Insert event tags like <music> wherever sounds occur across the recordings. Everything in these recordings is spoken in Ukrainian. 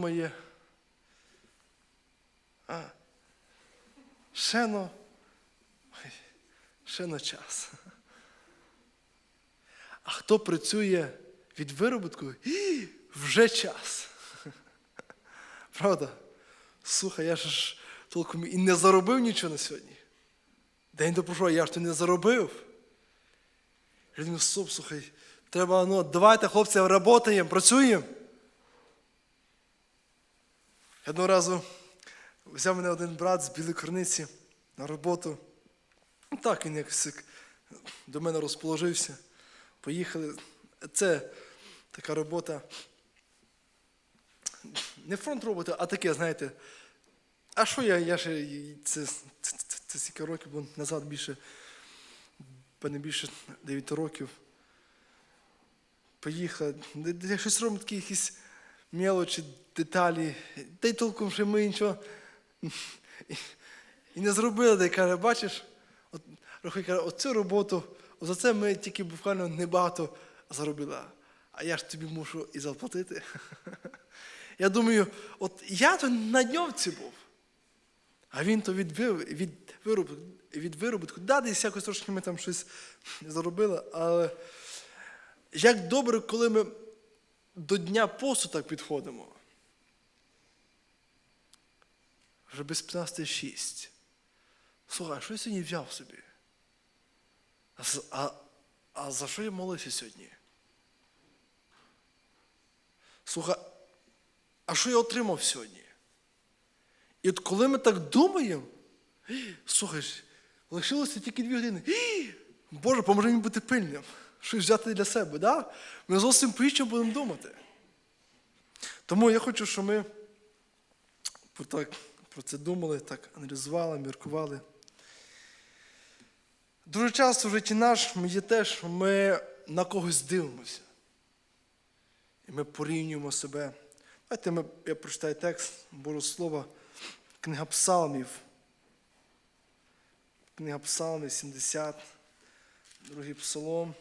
моє. А, ще но, ще на час. А хто працює від виробітку, і вже час. Правда? Слухай, я ж толком і не заробив нічого на сьогодні. День до пройшов, я ж то не заробив. Я думаю, стоп, слухай, треба, ну, давайте, хлопці, працюємо, працюємо. Одного разу взяв мене один брат з білої корниці на роботу. Ну, Так він якось до мене розположився. Поїхали. Це така робота. Не фронт роботи, а таке, знаєте. А що я, я ще це, це, це, стільки років, бо назад більше, не більше 9 років. Поїхали. Де, де щось робимо такі якісь мелочі, деталі. Та й толком ще ми нічого і, не зробили. Та й каже, бачиш, от, Рахуй каже, оцю роботу, за це ми тільки буквально небагато заробили. А я ж тобі мушу і заплатити. Я думаю, от я то на дньовці був. А він то від, від, виробітку, від виробітку. Да, десь якось трошки ми там щось заробили, але як добре, коли ми до Дня посту так підходимо. Вже без 15.6. Слухай, що я сьогодні взяв собі? А, а, за що я молився сьогодні? Слухай, а що я отримав сьогодні? І от коли ми так думаємо, <gasps> слухай, лишилося тільки дві години. <gasps> Боже, поможи мені бути пильним. Щось взяти для себе, да? Ми зовсім по-іншому будемо думати. Тому я хочу, щоб ми так, про це думали, так аналізували, міркували. Дуже часто в житті нашому є те, що ми на когось дивимося. І ми порівнюємо себе. Давайте ми, я прочитаю текст Божого Слова, книга Псалмів. Книга Псалмів, 70, другий псалом.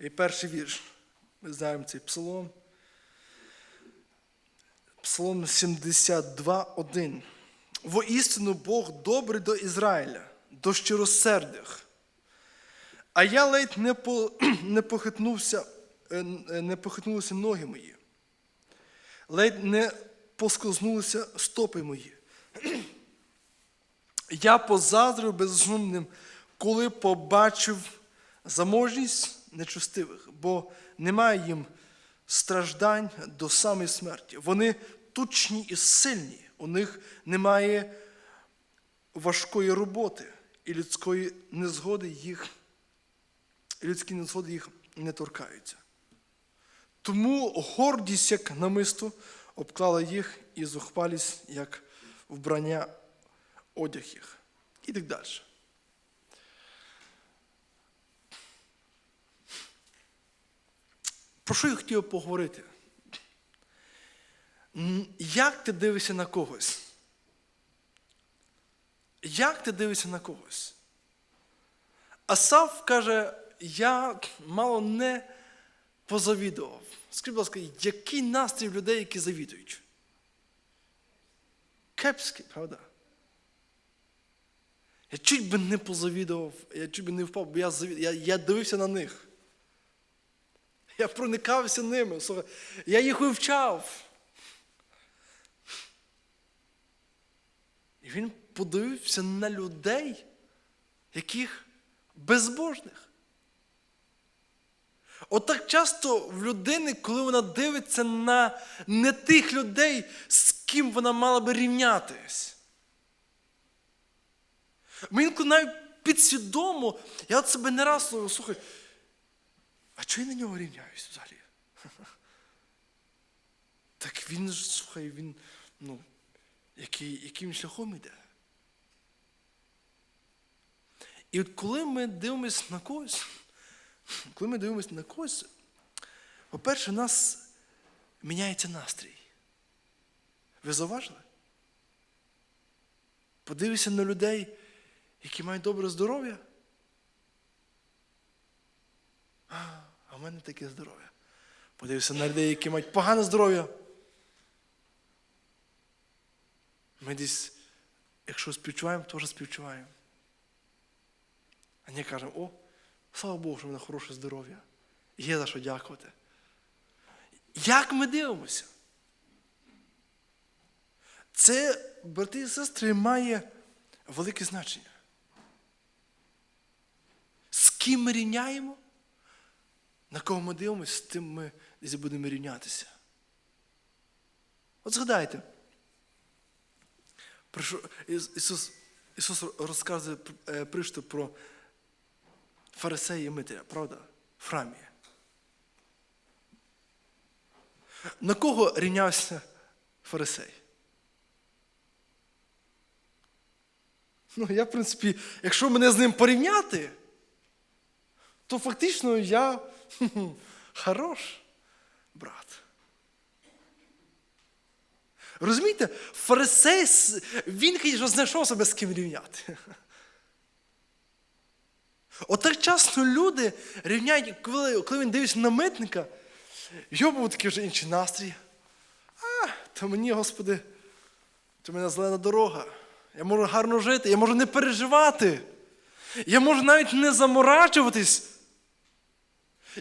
І перший вірш. Ми знаємо цей псалом. Псалом 72, 1. Воістину Бог добрий до Ізраїля, до щиросердих. А я ледь не, по, <clears throat> не похитнувся, е, не похитнулися ноги мої. Ледь не поскользнулися стопи мої. <clears throat> Я позаздрив безумним, коли побачив заможність нечестивих, бо немає їм страждань до самої смерті. Вони тучні і сильні, у них немає важкої роботи, і людської незгоди їх, людські незгоди їх не торкаються. Тому гордість, як намисто, обклала їх і зухвалість, як вбрання одяг їх. І так далі. Про що я хотів поговорити? Як ти дивишся на когось? Як ти дивишся на когось? Асав каже, я мало не позавідував. Скажіть, будь ласка, який настрій людей, які завідують? Кепський, правда? Я чуть би не позавідував, я чуть би не впав, бо я, завід... я, я дивився на них. Я проникався ними. Я їх вивчав. І він подивився на людей, яких безбожних. Отак часто в людини, коли вона дивиться на не тих людей, з ким вона мала би рівнятись. Ми інколи навіть підсвідомо, я от себе не раз словив, слухай, а чого я на нього рівняюсь взагалі? <laughs> Так він ж, слухай, він, ну, який, яким шляхом іде. І от коли ми дивимося на когось, <laughs> коли ми дивимося на когось, по-перше, у нас міняється настрій. Ви зауважили? Подивися на людей, які мають добре здоров'я. В мене таке здоров'я. Подивився на людей, які мають погане здоров'я. Ми десь, якщо співчуваємо, теж співчуваємо. А не кажемо, о, слава Богу, що в мене хороше здоров'я. Є за що дякувати. Як ми дивимося? Це, брати і сестри, має велике значення. З ким ми рівняємо? На кого ми дивимося, з тим ми десь будемо рівнятися. От згадайте, Ісус, Ісус розказує е, про фарисея і Митря, правда? В храмі. На кого рівнявся фарисей? Ну, я, в принципі, якщо мене з ним порівняти, то фактично я хорош брат. Розумієте, фарисей, він, звісно, знайшов себе з ким рівняти. Отак часто люди рівняють, коли, коли він дивиться на митника, його був такий вже інший настрій. А, то мені, Господи, то мене зелена дорога. Я можу гарно жити, я можу не переживати. Я можу навіть не заморачуватись.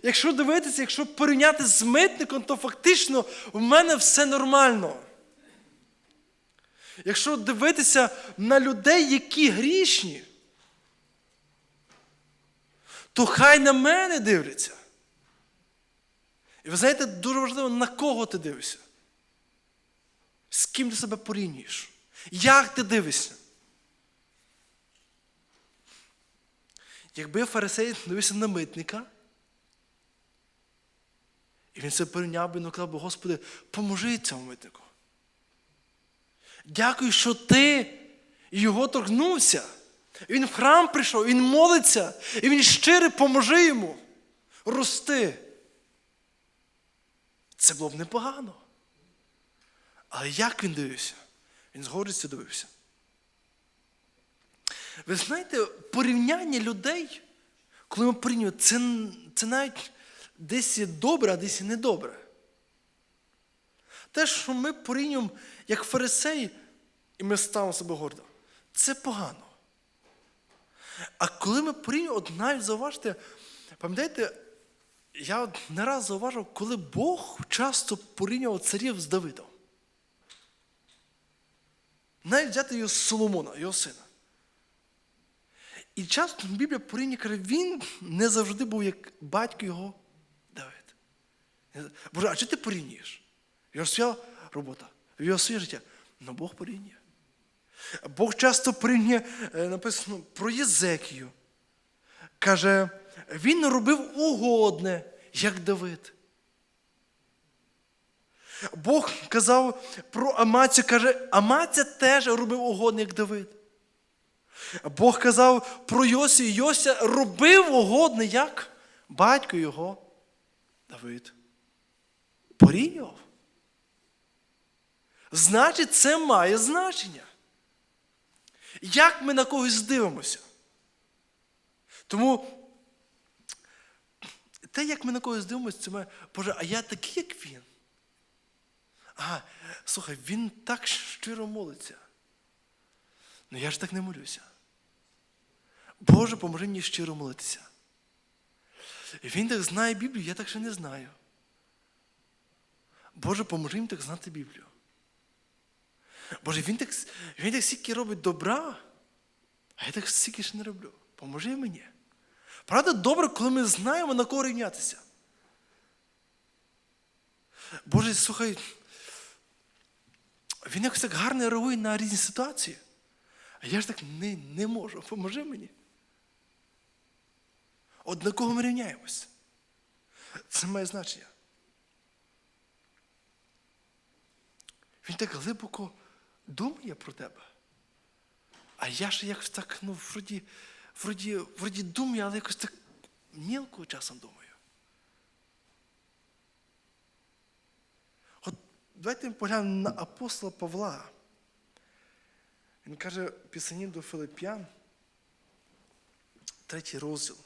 Якщо дивитися, якщо порівняти з митником, то фактично в мене все нормально. Якщо дивитися на людей, які грішні, то хай на мене дивляться. І ви знаєте, дуже важливо, на кого ти дивишся. З ким ти себе порівнюєш? Як ти дивишся? Якби фарисей дивився на митника, і він це порівняв би, казав би, Господи, поможи цьому митнику. Дякую, що ти його торкнувся. Він в храм прийшов, він молиться, і він щиро поможи йому рости. Це було б непогано. Але як він дивився? Він з гордістю дивився. Ви знаєте, порівняння людей, коли ми порівнюємо, це, це навіть десь є добре, а десь є недобре. Те, що ми порівнюємо як фарисеї, і ми ставимо себе гордо, це погано. А коли ми порівнюємо, от навіть зауважте, пам'ятаєте, я от не раз зауважив, коли Бог часто порівнював царів з Давидом. Навіть взяти його з Соломона, його сина. І часто Біблія порівнює, каже, він не завжди був як батько його. Боже, а чи ти порівнюєш? Його своя робота, його своє життя. Ну Бог порівнює. Бог часто порівнює, е, написано про Єзекію. Каже, він робив угодне, як Давид. Бог казав про Амацію, каже, Амаця теж робив угодне, як Давид. Бог казав про Йосі, Йося робив угодне, як батько його Давид. Порівнював. Значить, це має значення. Як ми на когось дивимося? Тому те, як ми на когось дивимося, це має, Боже, а я такий, як він. А, слухай, він так щиро молиться. Ну я ж так не молюся. Боже, поможи мені щиро молитися. Він так знає Біблію, я так ще не знаю. Боже, поможи мені так знати Біблію. Боже, він так, він так стільки робить добра, а я так стільки ж не роблю. Поможи мені. Правда, добре, коли ми знаємо, на кого рівнятися. Боже, слухай, він якось так гарно реагує на різні ситуації. А я ж так не, не можу. Поможи мені. От на кого ми рівняємось? Це має значення. Він так глибоко думає про тебе. А я ж якось так, ну, вроді, вроді, вроді думаю, але якось так мілко часом думаю. От давайте поглянемо на апостола Павла. Він каже в до Филип'ян, третій розділ.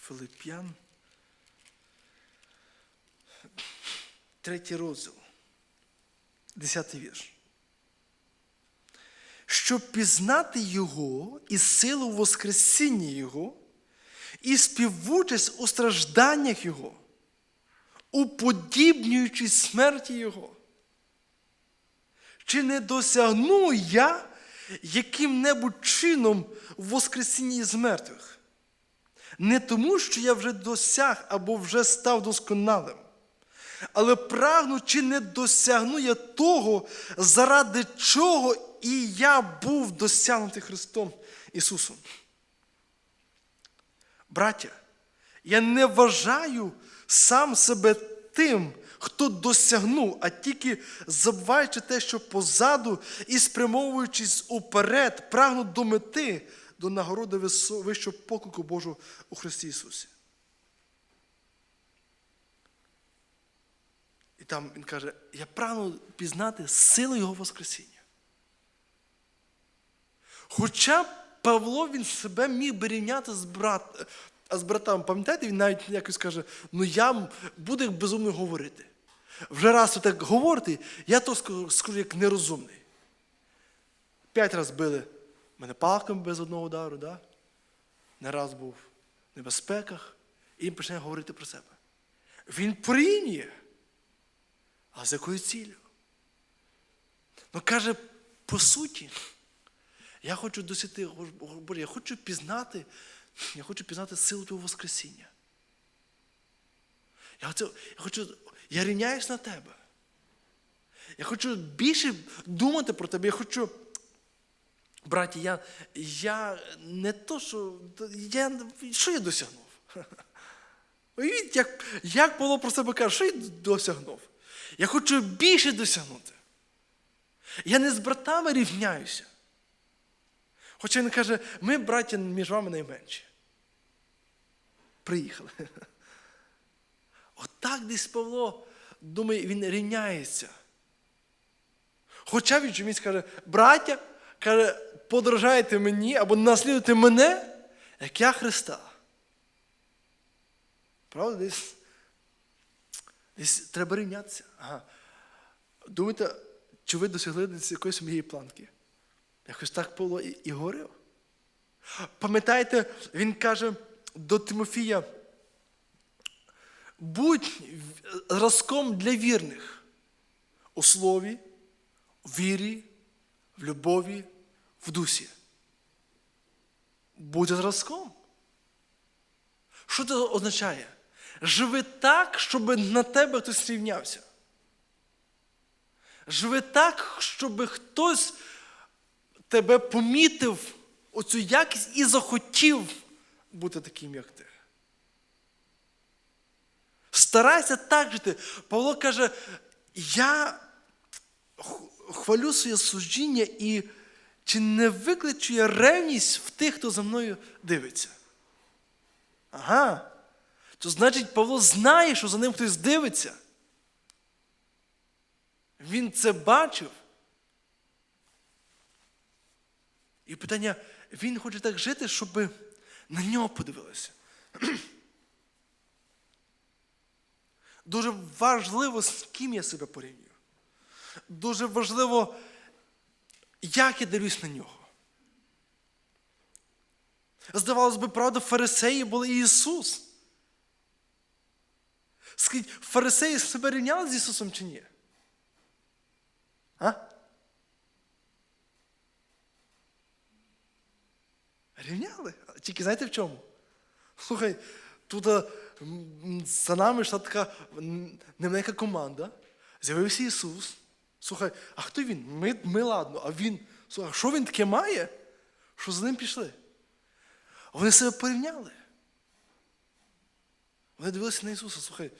Филип'ян. Третій розділ. Десятий вірш. Щоб пізнати Його і силу Воскресіння Його, і співучасть у стражданнях Його, уподібнюючись смерті Його. Чи не досягну я яким-небудь чином в Воскресінні з мертвих? Не тому, що я вже досяг або вже став досконалим, але прагну, чи не досягну я того, заради чого і я був досягнутий Христом Ісусом. Браття, я не вважаю сам себе тим, хто досягнув, а тільки забуваючи те, що позаду і спрямовуючись уперед, прагну до мети, до нагороди вищого поклику Божого у Христі Ісусі. Там він каже: я прагну пізнати силу Його Воскресіння. Хоча Павло він себе міг би рівняти з, брат, з братами. Пам'ятаєте, він навіть якось каже, ну я буду як безумний говорити. Вже раз ви так говорите, я то скажу, як нерозумний. П'ять разів били мене палками без одного удару, да? не раз був в небезпеках, і він починає говорити про себе. Він порівнює. А з якою ціллю? Ну каже, по суті, я хочу досягти, Боже, я хочу пізнати, я хочу пізнати силу Твого Воскресіння. Я, оце, я хочу, я рівняюсь на тебе. Я хочу більше думати про тебе. Я хочу. Браті, я, я не то, що. Я, що я досягнув? Уявіть, як, як Павло про себе каже, що я досягнув? Я хочу більше досягнути. Я не з братами рівняюся. Хоча він каже, ми, браті, між вами найменші. Приїхали. <laughs> Отак десь Павло думає, він рівняється. Хоча він чомусь каже, браття, каже, подражайте мені або наслідуйте мене, як я Христа. Правда? Десь, десь треба рівнятися. Ага. Думаєте, чи ви досягли десь якоїсь моєї планки? Якось так Павло і, і говорив. Пам'ятаєте, він каже до Тимофія, будь зразком для вірних у слові, в вірі, в любові, в дусі. Будь зразком. Що це означає? Живи так, щоб на тебе хтось рівнявся. Живи так, щоб хтось тебе помітив оцю якість і захотів бути таким, як ти. Старайся так жити. Павло каже, я хвалю своє служіння і чи не викличу я ревність в тих, хто за мною дивиться? Ага. То значить, Павло знає, що за ним хтось дивиться. Він це бачив. І питання, він хоче так жити, щоб на нього подивилися. Дуже важливо, з ким я себе порівнюю. Дуже важливо, як я дивлюсь на нього. Здавалось би, правда, фарисеї були і Ісус. Скажіть, фарисеї себе рівняли з Ісусом чи ні? А? Рівняли? Тільки знаєте в чому? Слухай, тут за нами йшла така невелика команда. З'явився Ісус. Слухай, а хто він? Ми, ми ладно, а він. Слухай, що він таке має? Що за ним пішли? Вони себе порівняли. Вони дивилися на Ісуса. Слухай.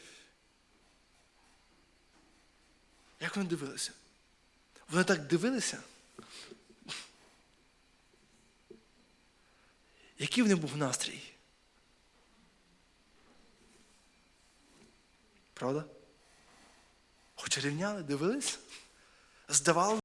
Як вони дивилися? Вони так дивилися. Який в них був настрій? Правда? Хоча рівняли, дивились? Здавалося.